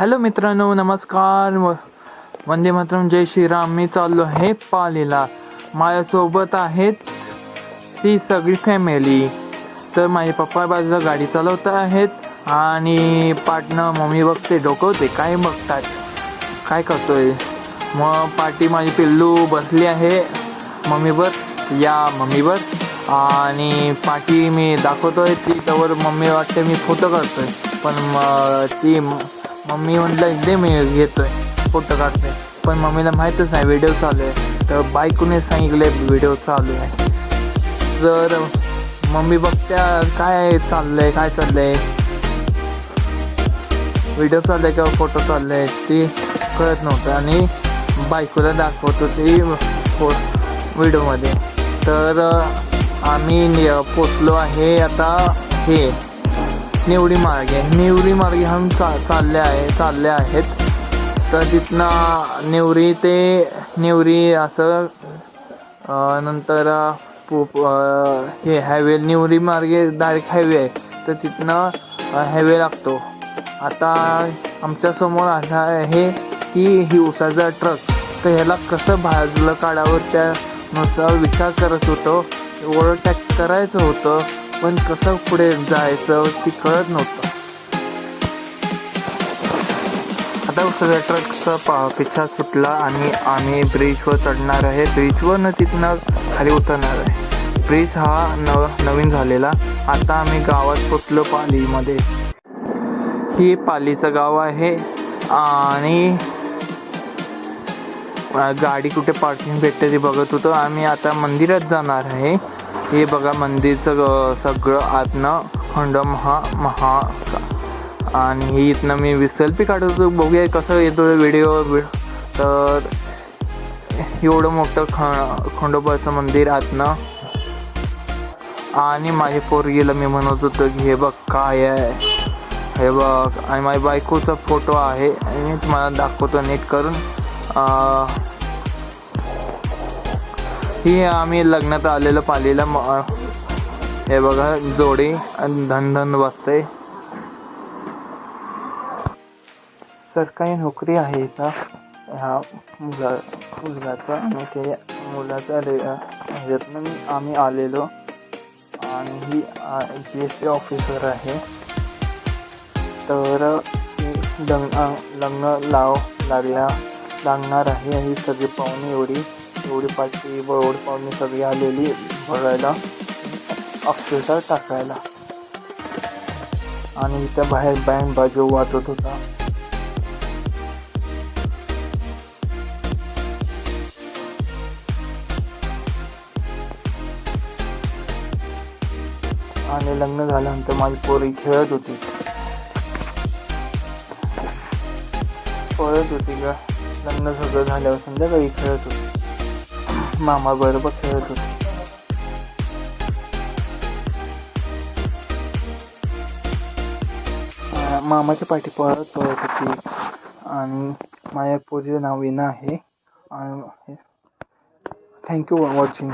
Hello मित्रांनो नमस्कार. व- वंदे मातरम जय श्रीराम. मी चाललो आहे पालीला. माझ्यासोबत आहेत ती सगळी फॅमिली तर माझे पप्पा बाजूला गाडी चालवत आहेत आणि पाटणं मम्मी बघते डोकवते काय बघतात काय करतोय. मग पाठी माझी पिल्लू बसली आहे मम्मीवर या मम्मीवर. आणि पाठी मी दाखवतोय ती त्यावर मम्मी वाटते मी फोटो करतोय पण ती मम्मी म्हटलं दे मी घेतोय फोटो काढतोय. पण मम्मीला माहीतच नाही व्हिडिओ चालू आहे. तर बायकोने सांगितले व्हिडिओ चालू आहे. जर मम्मी बघत्या काय चाललंय काय चाललंय? व्हिडिओ चाललाय किंवा फोटो चाललाय. ती कळत नव्हतं आणि बायकोला दाखवत होती फो व्हिडिओमध्ये तर आम्ही पोचलो आहे आता हे. निवडी मार्गे. निवडी मार्गे हम चा चालले आहे चालले आहेत. तर तिथनं निवरी ते निवरी असं नंतर पु- हे हायवे निवरी मार्गे डायरेक्ट हायवे आहे. तर तिथनं हायवे लागतो. आता आमच्यासमोर असा आहे की ही उसाचा ट्रक तर ह्याला कसं बाजूला काढावं त्यानुसार विचार करत होतो. ओव्हरटॅक करायचं होतं. पण कसं पुढे जायचं ती कळत नव्हतं. आता सगळ्या ट्रकचा पा पिच्छा सुटला आणि आम्ही ब्रिजवर चढणार आहे. ब्रिजवर न तिथनं खाली उतरणार आहे. ब्रिज हा नव नवीन झालेला. आता आम्ही गावात पोचलो पालीमध्ये. ही पालीचं गाव आहे आणि गाडी कुठे पार्किंग भेटते ते बघत होतो. आम्ही आता मंदिरात जाणार आहे. हे बघा मंदिरचं सगळं आतनं खंड महा महा आणि ही इथनं मी सेल्फी काढत होतो. बघूया कसं येतो व्हिडिओ तर एवढं मोठं ख खंडोबाचं मंदिर आतनं. आणि माझ्या पोरगीला मी म्हणत होतो की हे बघ काय आहे. हे बघ. आणि माझ्या बायकोचा फोटो आहे. आणि मी तुम्हाला दाखवतो नीट करून. ही आम्ही लग्नात आलेलं पालीला म- हे बघा जोडी आणि धन धन वाजते सरकारी नोकरी आहे इथं. ह्या मुला मुलगाचा आणि ते मुलाचा रे ह्याच्यातनं मी आम्ही आलेलो. आणि ही जी एस टी ऑफिसर आहे. तर लग्न लग्न लाव लागल्या लागणार आहे. ही सगळी पाहुणे एवढी. एवढी पाठी एवढी पाहुणे सगळी आलेली बघायला. अक्षरशः टाकायला. आणि इथं बाहेर बँड बाजू वाजत होता. आणि लग्न झाल्यानंतर माझी पोरी खेळत होती. पळत होती का लग्न सगळं झाल्यावर संध्याकाळी खेळत होती. मामा बरोबर खेळत होती. मामाच्या पाठी पळत पळत होती. आणि माझ्या पोरीचं नाव विना आहे. आणि थँक्यू फॉर वॉचिंग